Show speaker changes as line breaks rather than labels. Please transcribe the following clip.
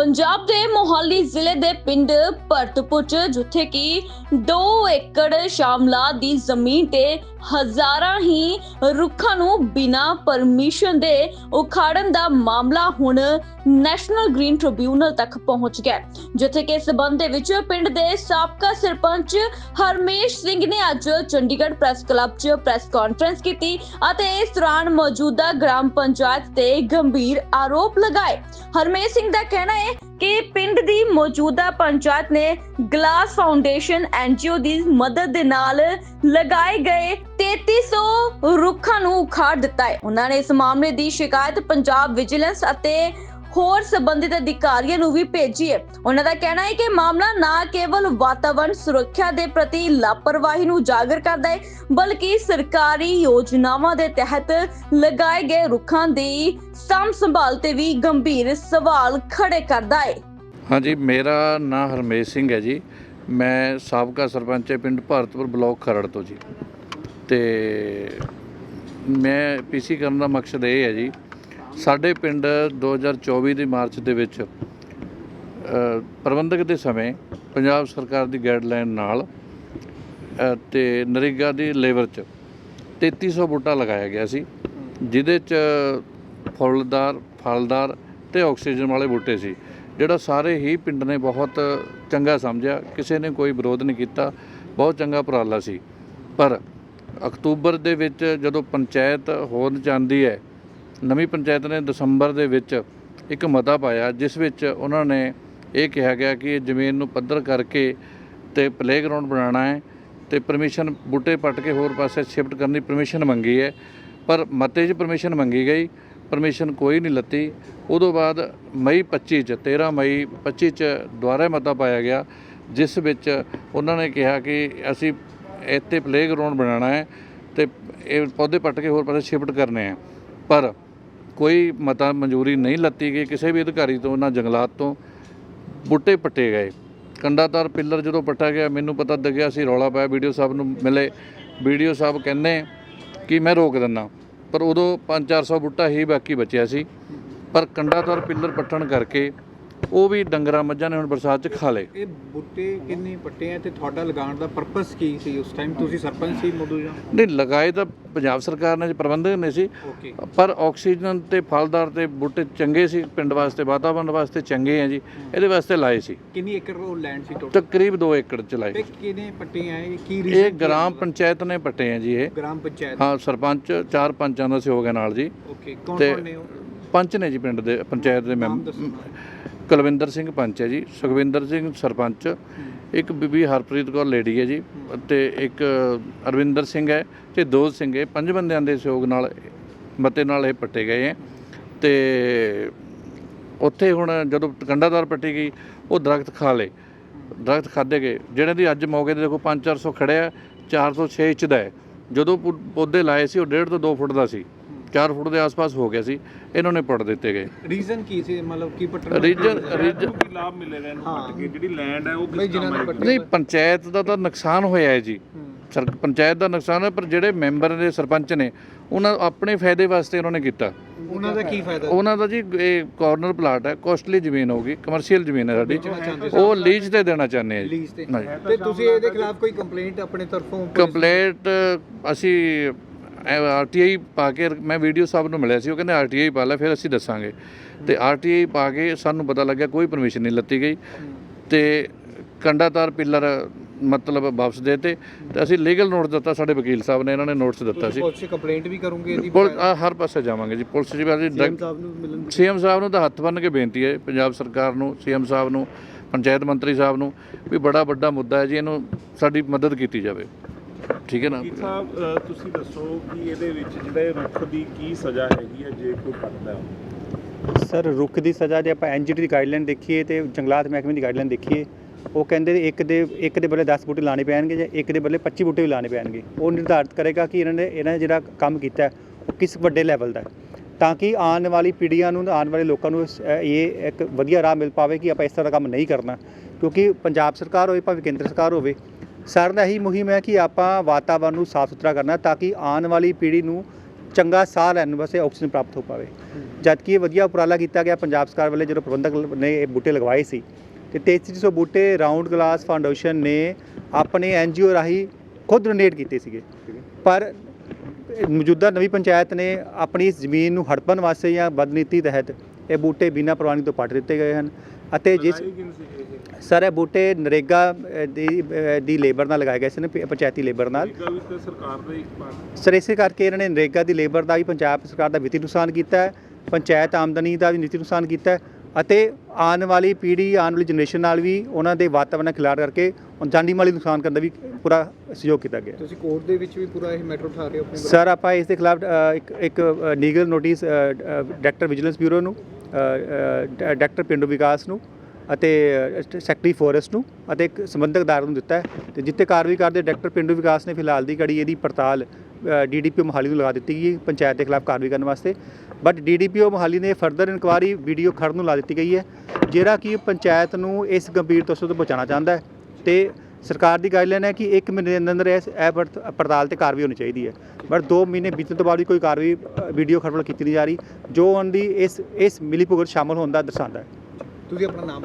ਪੰਜਾਬ ਦੇ ਮੋਹਾਲੀ ਜ਼ਿਲ੍ਹੇ ਦੇ ਪਿੰਡ ਭਰਤਪੁਰ 'ਚ, ਜਿੱਥੇ ਕਿ 2 ਏਕੜ ਸ਼ਾਮਲਾ ਦੀ ਜ਼ਮੀਨ ਤੇ ਹਜ਼ਾਰਾਂ ਹੀ ਰੁੱਖਾਂ ਨੂੰ ਬਿਨਾਂ ਪਰਮਿਸ਼ਨ ਦੇ ਉਖਾੜਨ ਦਾ ਮਾਮਲਾ ਹੁਣ ਨੈਸ਼ਨਲ ਗ੍ਰੀਨ ਟ੍ਰਿਬਿਊਨਲ ਤੱਕ ਪਹੁੰਚ ਗਿਆ ਜਿੱਥੇ ਕਿ ਸਬੰਧ ਦੇ ਵਿੱਚ ਪਿੰਡ ਦੇ ਸਾਬਕਾ ਸਰਪੰਚ ਹਰਮੇਸ਼ ਸਿੰਘ ਨੇ ਅੱਜ ਚੰਡੀਗੜ੍ਹ ਪ੍ਰੈਸ ਕਲੱਬ 'ਚ ਪ੍ਰੈਸ ਕਾਨਫਰੰਸ ਕੀਤੀ ਅਤੇ ਇਸ ਦੌਰਾਨ ਮੌਜੂਦਾ ਗ੍ਰਾਮ ਪੰਚਾਇਤ ਤੇ ਗੰਭੀਰ ਆਰੋਪ ਲਗਾਏ। ਹਰਮੇਸ਼ ਸਿੰਘ ਦਾ ਕਹਿਣਾ ਹੈ ਕਿ ਪਿੰਡ ਦੀ ਮੌਜੂਦਾ ਪੰਚਾਇਤ ਨੇ ਗਲਾਸ ਫਾਊਂਡੇਸ਼ਨ ਐਨਜੀਓ ਦੀ ਮਦਦ ਦੇ ਨਾਲ ਲਗਾਏ ਗਏ 3300 ਰੁੱਖਾਂ ਨੂੰ ਉਖਾੜ ਦਿੱਤਾ ਹੈ। ਉਹਨਾਂ ਨੇ ਇਸ ਮਾਮਲੇ ਦੀ ਸ਼ਿਕਾਇਤ ਪੰਜਾਬ ਵਿਜੀਲੈਂਸ ਅਤੇ ਹੋਰ ਸੰਬੰਧਿਤ ਅਧਿਕਾਰੀਆਂ ਨੂੰ ਵੀ ਭੇਜੀ ਹੈ ਉਹਨਾਂ ਦਾ ਕਹਿਣਾ ਹੈ ਕਿ ਮਾਮਲਾ ਨਾ ਕੇਵਲ ਵਾਤਾਵਰਣ ਸੁਰੱਖਿਆ ਦੇ ਪ੍ਰਤੀ ਲਾਪਰਵਾਹੀ ਨੂੰ ਉਜਾਗਰ ਕਰਦਾ ਹੈ, ਬਲਕਿ ਸਰਕਾਰੀ ਯੋਜਨਾਵਾਂ ਦੇ ਤਹਿਤ ਲਗਾਏ ਗਏ ਰੁੱਖਾਂ ਦੀ ਸਾਂਭ ਸੰਭਾਲ ਤੇ ਵੀ ਗੰਭੀਰ ਸਵਾਲ ਖੜੇ ਕਰਦਾ ਹੈ।
ਹਾਂਜੀ, ਮੇਰਾ ਨਾਮ ਹਰਮੇਸ਼ ਸਿੰਘ ਹੈ ਜੀ। ਮੈਂ ਸਾਬਕਾ ਸਰਪੰਚ ਪਿੰਡ ਭਾਰਤਪੁਰ ਬਲਾਕ ਖਰੜ ਤੋਂ ਜੀ। ਤੇ ਮੈਂ ਪੀਸੀ ਕਰਨ ਦਾ ਮਕਸਦ ਇਹ ਹੈ ਜੀ ਸਾਡੇ ਪਿੰਡ 2024 ਦੀ ਮਾਰਚ ਦੇ ਵਿੱਚ ਪ੍ਰਬੰਧਕ ਦੇ ਸਮੇਂ ਪੰਜਾਬ ਸਰਕਾਰ ਦੀ ਗਾਈਡਲਾਈਨ ਨਾਲ ਅ, ਤੇ ਨਰੇਗਾ ਦੀ ਲੇਬਰ 'ਚ 3300 ਬੂਟਾ ਲਗਾਇਆ ਗਿਆ ਸੀ ਜਿਹਦੇ 'ਚ ਫੁੱਲਦਾਰ ਫਲਦਾਰ ਤੇ ਆਕਸੀਜਨ ਵਾਲੇ ਬੂਟੇ ਸੀ ਜਿਹੜਾ ਸਾਰੇ ਹੀ ਪਿੰਡ ਨੇ ਬਹੁਤ ਚੰਗਾ ਸਮਝਿਆ ਕਿਸੇ ਨੇ ਕੋਈ ਵਿਰੋਧ ਨਹੀਂ ਕੀਤਾ ਬਹੁਤ ਚੰਗਾ ਉਪਰਾਲਾ ਸੀ। ਪਰ ਅਕਤੂਬਰ ਦੇ ਵਿੱਚ ਜਦੋਂ ਪੰਚਾਇਤ ਹੋਣ ਜਾਂਦੀ ਹੈ ਨਵੀਂ ਪੰਚਾਇਤ ਨੇ ਦਸੰਬਰ ਦੇ ਵਿੱਚ ਇੱਕ ਮਤਾ ਪਾਇਆ, ਜਿਸ ਵਿੱਚ ਉਹਨਾਂ ਨੇ ਇਹ ਕਿਹਾ ਗਿਆ ਕਿ ਇਹ ਜ਼ਮੀਨ ਨੂੰ ਪੱਧਰ ਕਰਕੇ ਤੇ ਪਲੇਗਰਾਉਂਡ ਬਣਾਉਣਾ ਹੈ ਤੇ ਪਰਮਿਸ਼ਨ ਬੂਟੇ ਪੱਟ ਕੇ ਹੋਰ ਪਾਸੇ ਸ਼ਿਫਟ ਕਰਨ ਦੀ ਪਰਮਿਸ਼ਨ ਮੰਗੀ ਹੈ। ਪਰ ਮਤੇ 'ਚ ਪਰਮਿਸ਼ਨ ਮੰਗੀ ਗਈ ਪਰਮਿਸ਼ਨ ਕੋਈ ਨਹੀਂ ਲੱਤੀ। ਉਦੋਂ ਬਾਅਦ ਮਈ 25 ਚ 13 ਮਈ 25 ਚ ਦੁਬਾਰਾ ਮਤਾ ਪਾਇਆ ਗਿਆ, ਜਿਸ ਵਿੱਚ ਉਹਨਾਂ ਨੇ ਕਿਹਾ ਕਿ ਅਸੀਂ ਇੱਥੇ ਪਲੇਗਰਾਉਂਡ ਬਣਾਉਣਾ ਹੈ ਤੇ ਇਹ ਪੌਦੇ ਪੱਟ ਕੇ ਹੋਰ ਪਾਸੇ ਸ਼ਿਫਟ ਕਰਨੇ ਆ ਪਰ ਕੋਈ ਮਤਾ ਮਨਜ਼ੂਰੀ ਨਹੀਂ ਲੱਤੀ ਗਈ, ਕਿਸੇ ਵੀ ਅਧਿਕਾਰੀ ਤੋਂ, ਨਾ ਜੰਗਲਾਤ ਤੋਂ। ਬੂਟੇ ਪੱਟੇ ਗਏ। ਕੰਡਾਤਾਰ ਪਿੱਲਰ ਜਦੋਂ ਪੱਟਾ ਗਿਆ, ਮੈਨੂੰ ਪਤਾ ਲੱਗਿਆ ਸੀ ਰੌਲਾ ਪਾਇਆ, ਵੀਡੀਓ ਸਾਹਿਬ ਨੂੰ ਮਿਲੇ। ਵੀਡੀਓ ਸਾਹਿਬ ਕਹਿੰਦੇ ਕਿ ਮੈਂ ਰੋਕ ਦਿੰਦਾ। ਪਰ ਉਦੋਂ 5-400 ਬੂਟਾ ਹੀ ਬਾਕੀ ਬਚਿਆ ਸੀ। ਪਰ ਕੰਡਾਤਾਰ ਪਿੱਲਰ ਪੱਟਣ ਕਰਕੇ ਉਹ ਵੀ ਡੰਗਰਾਂ ਮੱਝਾਂ ਨੇ ਹੁਣ ਬਰਸਾਤ 'ਚ ਖਾ ਲਏ।
ਇਹ ਬੂਟੇ ਕਿੰਨੇ ਪੱਟੇ ਆ? ਤੇ ਤੁਹਾਡਾ ਲਗਾਉਣ ਦਾ ਪਰਪਸ ਕੀ ਸੀ ਉਸ ਟਾਈਮ ਤੁਸੀਂ ਸਰਪੰਚ ਸੀ ਮੋਦੂ ਜਾਂ?
ਨਹੀਂ ਲਗਾਏ ਤਾਂ ਪੰਜਾਬ ਸਰਕਾਰ ਨੇ ਪ੍ਰਬੰਧਕ ਨੇ ਸੀ।
ਓਕੇ
ਪਰ ਆਕਸੀਜਨ ਤੇ ਫਲਦਾਰ ਤੇ ਬੂਟੇ ਚੰਗੇ ਸੀ ਪਿੰਡ ਵਾਸਤੇ ਵਾਤਾਵਰਣ ਵਾਸਤੇ ਚੰਗੇ ਆ ਜੀ। ਇਹਦੇ ਵਾਸਤੇ ਲਾਏ ਸੀ।
ਕਿੰਨੀ ਏਕੜ ਉਹ ਲੈਂਡ ਸੀ ਟੋਟਲ
ਤਕਰੀਬ 2 ਏਕੜ ਚ ਲਾਏ।
ਤੇ। ਕਿੰਨੇ ਪੱਟੇ ਆ? ਇਹ ਕੀ
ਇਹ
reason ਕੀ
ਗ੍ਰਾਮ? ਪੰਚਾਇਤ ਨੇ ਪੱਟੇ ਆ ਜੀ ਇਹ।
ਗ੍ਰਾਮ ਪੰਚਾਇਤ।
ਹਾਂ ਸਰਪੰਚ ਚਾਰ ਪੰਚਾਂ ਦਾ ਸਹਿਯੋਗ ਹੈ ਨਾਲ ਜੀ।
ਓਕੇ ਕੌਣ ਕੌਣ ਨੇ ਉਹ?
ਪੰਚ ਨੇ ਜੀ ਪਿੰਡ ਦੇ ਪੰਚਾਇਤ ਦੇ ਮੈਂਬਰ ਕੁਲਵਿੰਦਰ ਸਿੰਘ ਪੰਚ ਹੈ ਜੀ, ਸੁਖਵਿੰਦਰ ਸਿੰਘ ਸਰਪੰਚ, ਇੱਕ ਬੀਬੀ ਹਰਪ੍ਰੀਤ ਕੌਰ ਲੇਡੀ ਹੈ ਜੀ ਤੇ ਇੱਕ ਅਰਵਿੰਦਰ ਸਿੰਘ ਹੈ ਤੇ ਦੋ ਸਿੰਘ ਹੈ। ਪੰਜ ਬੰਦਿਆਂ ਦੇ ਸਹਿਯੋਗ ਨਾਲ ਮਤੇ ਨਾਲ ਇਹ ਪੱਟੇ ਗਏ ਹੈ। ਤੇ ਉੱਥੇ ਹੁਣ ਜਦੋਂ ਕੰਡਾਦਾਰ ਪੱਟੀ ਗਈ, ਉਹ ਦਰਖਤ ਖਾ ਲਏ। ਦਰਖਤ ਖਾਦੇ ਗਏ। ਜਿਹੜੇ ਦੀ ਅੱਜ ਮੌਕੇ ਤੇ ਦੇਖੋ 5-400 ਖੜਿਆ 406 ਇੰਚ ਦਾ ਹੈ। ਜਦੋਂ ਪੌਦੇ ਲਾਏ ਸੀ, ਉਹ 1.5 ਤੋਂ 2 ਫੁੱਟ ਦਾ ਸੀ। 4 ਫੁੱਟ ਦੇ ਆਸ-ਪਾਸ ਹੋ ਗਿਆ ਸੀ ਇਹਨਾਂ ਨੇ ਪੁੱਟ ਦਿੱਤੇ ਗਏ।
ਰੀਜ਼ਨ ਕੀ ਸੀ? ਮਤਲਬ ਕੀ ਪੱਟਣ ਦਾ
ਰੀਜਨ ਰੀਜਨ
ਕੀ ਲਾਭ ਮਿਲੇਗਾ ਇਹਨੂੰ ਪੱਟ ਕੇ? ਜਿਹੜੀ ਲੈਂਡ ਹੈ ਉਹ ਕਿਸ ਕੰਮ
ਨੇ
ਆਏਗੀ
ਨਹੀਂ ਪੰਚਾਇਤ ਦਾ ਤਾਂ ਨੁਕਸਾਨ ਹੋਇਆ ਹੈ ਜੀ। ਸਰ ਪੰਚਾਇਤ ਦਾ ਨੁਕਸਾਨ ਹੈ ਪਰ ਜਿਹੜੇ ਮੈਂਬਰ ਦੇ ਸਰਪੰਚ ਨੇ ਉਹਨਾਂ ਆਪਣੇ ਫਾਇਦੇ ਵਾਸਤੇ ਉਹਨਾਂ ਨੇ ਕੀਤਾ।
ਉਹਨਾਂ ਦਾ ਕੀ ਫਾਇਦਾ?
ਉਹਨਾਂ ਦਾ ਜੀ ਇਹ ਕਾਰਨਰ ਪਲਾਟ ਹੈ ਕੋਸਟਲੀ ਜ਼ਮੀਨ ਹੋਗੀ ਕਮਰਸ਼ੀਅਲ ਜ਼ਮੀਨ ਹੈ ਸਾਡੀ। ਉਹ ਲੀਜ਼ ਤੇ ਦੇਣਾ ਚਾਹੁੰਦੇ ਆ ਜੀ।
ਲੀਜ਼। ਤੇ। ਤੁਸੀਂ ਇਹਦੇ ਖਿਲਾਫ ਕੋਈ ਕੰਪਲੇਂਟ ਆਪਣੇ ਤਰਫੋਂ?
ਕੰਪਲੇਂਟ ਅਸੀਂ ਆਰਟੀਆਈ ਪਾ ਕੇ ਮੈਂ ਵੀਡੀਓ ਸਾਹਿਬ ਨੂੰ ਮਿਲਿਆ ਸੀ ਉਹ ਕਹਿੰਦੇ ਆਰਟੀਆਈ ਪਾ ਲੈ ਫਿਰ ਅਸੀਂ ਦੱਸਾਂਗੇ। ਤੇ ਆਰਟੀਆਈ ਪਾ ਕੇ ਸਾਨੂੰ ਪਤਾ ਲੱਗਿਆ ਕੋਈ ਪਰਮਿਸ਼ਨ ਨਹੀਂ ਲੱਤੀ ਗਈ। ਤੇ ਕੰਡਾਤਾਰ ਪਿੱਲਰ ਮਤਲਬ ਵਾਪਸ ਦੇਤੇ। ਤੇ ਅਸੀਂ ਲੀਗਲ ਨੋਟਿਸ ਦਿੱਤਾ ਸਾਡੇ ਵਕੀਲ ਸਾਹਿਬ ਨੇ ਇਹਨਾਂ ਨੇ ਨੋਟਿਸ ਦਿੱਤਾ ਸੀ।
ਪੁਲਿਸ ਕੰਪਲੇਂਟ ਵੀ ਕਰੋਗੇ
ਆਹ ਹਰ ਪਾਸੇ ਜਾਵਾਂਗੇ ਜੀ ਪੁਲਿਸ ਜੀ ਬਾਜੀ
ਸਾਹਿਬ ਨੂੰ ਮਿਲਣ
ਸੀਐਮ ਸਾਹਿਬ ਨੂੰ ਤਾਂ ਹੱਥ ਬੰਨ੍ਹ ਕੇ ਬੇਨਤੀ ਹੈ ਪੰਜਾਬ ਸਰਕਾਰ ਨੂੰ ਸੀਐਮ ਸਾਹਿਬ ਨੂੰ ਪੰਚਾਇਤ ਮੰਤਰੀ ਸਾਹਿਬ ਨੂੰ ਵੀ ਬੜਾ ਵੱਡਾ ਮੁੱਦਾ ਹੈ ਜੀ ਇਹਨੂੰ ਸਾਡੀ ਮਦਦ ਕੀਤੀ ਜਾਵੇ। ਠੀਕ ਹੈ ਨਾ?
ਕੀ ਸਾਹਿਬ ਅ, ਤੁਸੀਂ ਦੱਸੋ ਕਿ ਇਹਦੇ ਵਿੱਚ ਜਿਹੜਾ ਇਹ ਰੁੱਖ ਦੀ ਕੀ ਸਜ਼ਾ ਹੈਗੀ ਹੈ ਜੇ ਕੋਈ ਪੱਟਦਾ ਹੈ?
ਸਰ ਰੁੱਖ ਦੀ ਸਜ਼ਾ ਜੇ ਆਪਾਂ ਐਨਜੀਟੀ ਦੀ ਗਾਈਡਲਾਈਨ ਦੇਖੀਏ ਤੇ ਜੰਗਲਾਤ ਮਹਿਕਮੇ ਦੀ ਗਾਈਡਲਾਈਨ ਦੇਖੀਏ ਉਹ ਕਹਿੰਦੇ ਨੇ ਇੱਕ ਦੇ ਇੱਕ ਦੇ ਬਦਲੇ 10 ਬੂਟੇ ਲਾਣੇ ਪੈਣਗੇ ਜਾਂ ਇੱਕ ਦੇ ਬਦਲੇ 25 ਬੂਟੇ ਵੀ ਲਾਣੇ ਪੈਣਗੇ। ਉਹ ਨਿਰਧਾਰਿਤ ਕਰੇਗਾ ਕਿ ਇਹਨਾਂ ਨੇ ਇਹਨਾਂ ਨੇ ਜਿਹੜਾ ਕੰਮ ਕੀਤਾ ਹੈ, ਉਹ ਕਿਸ ਵੱਡੇ ਲੈਵਲ ਦਾ ਹੈ। ਤਾਂ ਕਿ ਆਉਣ ਵਾਲੀ ਪੀੜ੍ਹੀਆਂ ਨੂੰ ਆਉਣ ਵਾਲੇ ਲੋਕਾਂ ਨੂੰ ਇਸ- ਅ, ਇਹ ਇੱਕ ਵਧੀਆ ਰਾਹ ਮਿਲ ਪਾਵੇ ਕਿ ਆਪਾਂ ਇਸ ਤਰ੍ਹਾਂ ਦਾ ਕੰਮ ਨਹੀਂ ਕਰਨਾ। ਕਿਉਂਕਿ ਪੰਜਾਬ ਸਰਕਾਰ ਹੋਵੇ ਭਾਵੇਂ ਕੇਂਦਰ ਸਰਕਾਰ ਹੋਵੇ ਸਾਰਿਆਂ ਦਾ ਇਹੀ ਮੁਹਿੰਮ ਹੈ ਕਿ ਆਪਾਂ ਵਾਤਾਵਰਨ ਨੂੰ ਸਾਫ਼ ਸੁਥਰਾ ਕਰਨਾ ਤਾਂ ਕਿ ਆਉਣ ਵਾਲੀ ਪੀੜ੍ਹੀ ਨੂੰ ਚੰਗਾ ਸਾਹ ਲੈਣ ਵਾਸਤੇ ਆਕਸੀਜਨ ਪ੍ਰਾਪਤ ਹੋ ਪਾਵੇ। ਜਦ ਕਿ ਇਹ ਵਧੀਆ ਉਪਰਾਲਾ ਕੀਤਾ ਗਿਆ ਪੰਜਾਬ ਸਰਕਾਰ ਵੱਲੋਂ, ਜਦੋਂ ਪ੍ਰਬੰਧਕ ਨੇ ਇਹ ਬੂਟੇ ਲਗਵਾਏ ਸੀ, ਤੇ 3300 ਬੂਟੇ ਰਾਉਂਡ ਗਲਾਸ ਫਾਊਂਡੇਸ਼ਨ ਨੇ ਆਪਣੇ ਐਨਜੀਓ ਰਾਹੀਂ ਖੁਦ ਡੋਨੇਟ ਕੀਤੇ ਸੀਗੇ। ਪਰ ਮੌਜੂਦਾ ਨਵੀਂ ਪੰਚਾਇਤ ਨੇ ਆਪਣੀ ਇਸ ਜ਼ਮੀਨ ਨੂੰ ਹੜਪਣ ਵਾਸਤੇ ਜਾਂ ਬਦਨੀਤੀ ਤਹਿਤ ਇਹ ਬੂਟੇ ਬਿਨਾਂ ਪ੍ਰਵਾਨਗੀ ਤੋਂ ਪੱਟ ਦਿੱਤੇ ਗਏ ਹਨ ਅਤੇ ਜਿਸ ਸਰ ਇਹ ਬੂਟੇ ਨਰੇਗਾ ਦੀ ਦੀ ਲੇਬਰ ਨਾਲ ਲਗਾਏ ਗਏ ਸੀ ਨੇ ਪ- ਪੰਚਾਇਤੀ ਲੇਬਰ ਨਾਲ। ਸਰ ਇਸੇ ਕਰਕੇ ਇਹਨਾਂ ਨੇ ਨਰੇਗਾ ਦੀ ਲੇਬਰ ਦਾ ਵੀ ਪੰਜਾਬ ਸਰਕਾਰ ਦਾ ਵਿੱਤੀ ਨੁਕਸਾਨ ਕੀਤਾ ਹੈ ਪੰਚਾਇਤ ਆਮਦਨੀ ਦਾ ਵੀ ਨੀਤੀ ਨੁਕਸਾਨ ਕੀਤਾ ਹੈ ਅਤੇ ਆਉਣ ਵਾਲੀ ਪੀੜ੍ਹੀ ਆਉਣ ਵਾਲੀ ਜਨਰੇਸ਼ਨ ਨਾਲ ਵੀ ਉਹਨਾਂ ਦੇ ਵਾਤਾਵਰਣ ਨਾਲ ਖਿਲਾੜ ਕਰਕੇ ਜਾਨੀ ਮਾਲੀ ਨੁਕਸਾਨ ਕਰਨ ਦਾ ਵੀ ਪੂਰਾ ਸਹਿਯੋਗ ਕੀਤਾ ਗਿਆ
ਤੁਸੀਂ ਕੋਰਟ ਦੇ ਵਿੱਚ ਵੀ ਪੂਰਾ ਇਹ ਮੈਟਰ ਉਠਾ ਰਹੇ ਹੋ ਆਪਣੇ?
ਸਰ ਆਪਾਂ ਇਸ ਦੇ ਖਿਲਾਫ ਇੱਕ ਇੱਕ legal notice director vigilance bureau ਨੂੰ ਡਾਇਰੈਕਟਰ ਪਿੰਡੂ ਵਿਕਾਸ ਨੂੰ ਅਤੇ ਸੈਕਟਰੀ ਫੋਰੈਸਟ ਨੂੰ ਅਤੇ ਇੱਕ ਸੰਬੰਧਕ ਅਦਾਰੇ ਨੂੰ ਦਿੱਤਾ ਹੈ। ਤੇ ਜਿੱਥੇ ਕਾਰਵਾਈ ਕਰਦੇ ਡਾਇਰੈਕਟਰ ਪਿੰਡੂ ਵਿਕਾਸ ਨੇ ਫਿਲਹਾਲ ਦੀ ਘੜੀ ਇਹਦੀ ਪੜਤਾਲ ਡੀਡੀਪੀਓ ਮੋਹਾਲੀ ਨੂੰ ਲਗਾ ਦਿੱਤੀ ਗਈ ਪੰਚਾਇਤ ਦੇ ਖਿਲਾਫ ਕਾਰਵਾਈ ਕਰਨ ਵਾਸਤੇ। ਬਟ ਡੀਡੀਪੀਓ ਮੋਹਾਲੀ ਨੇ ਫਰਦਰ ਇਨਕੁਆਰੀ ਵੀਡੀਓ ਖੜਨ ਨੂੰ ਲਾ ਦਿੱਤੀ ਗਈ ਹੈ, ਜਿਹੜਾ ਕਿ ਪੰਚਾਇਤ ਨੂੰ ਇਸ ਗੰਭੀਰ ਤਸਵੀਰ ਤੋਂ ਬਚਾਉਣਾ ਚਾਹੁੰਦਾ ਹੈ। ਤੇ ਸਰਕਾਰ ਦੀ ਗਾਈਡਲਾਈਨ ਹੈ ਕਿ 1 ਮਹੀਨੇ ਦੇ ਅੰਦਰ ਅੰਦਰ ਇਸ ਇਹ ਪੜਤ- ਪੜਤਾਲ ਤੇ ਕਾਰਵਾਈ ਹੋਣੀ ਚਾਹੀਦੀ ਹੈ। ਬਟ 2 ਮਹੀਨੇ ਬੀਤਣ ਤੋਂ ਬਾਅਦ ਵੀ ਕੋਈ ਕਾਰਵਾਈ ਵੀਡੀਓ ਖੜਵਲ ਕੀਤੀ ਨਹੀਂ ਜਾ ਰਹੀ, ਜੋ ਉਹਨਾਂ ਦੀ ਇਸ ਇਸ ਮਿਲੀ ਭੁਗਤ ਸ਼ਾਮਲ ਹੋਣ ਦਾ ਦਰਸਾਉਂਦਾ ਹੈ।
ਤੁਸੀਂ ਆਪਣਾ ਨਾਮ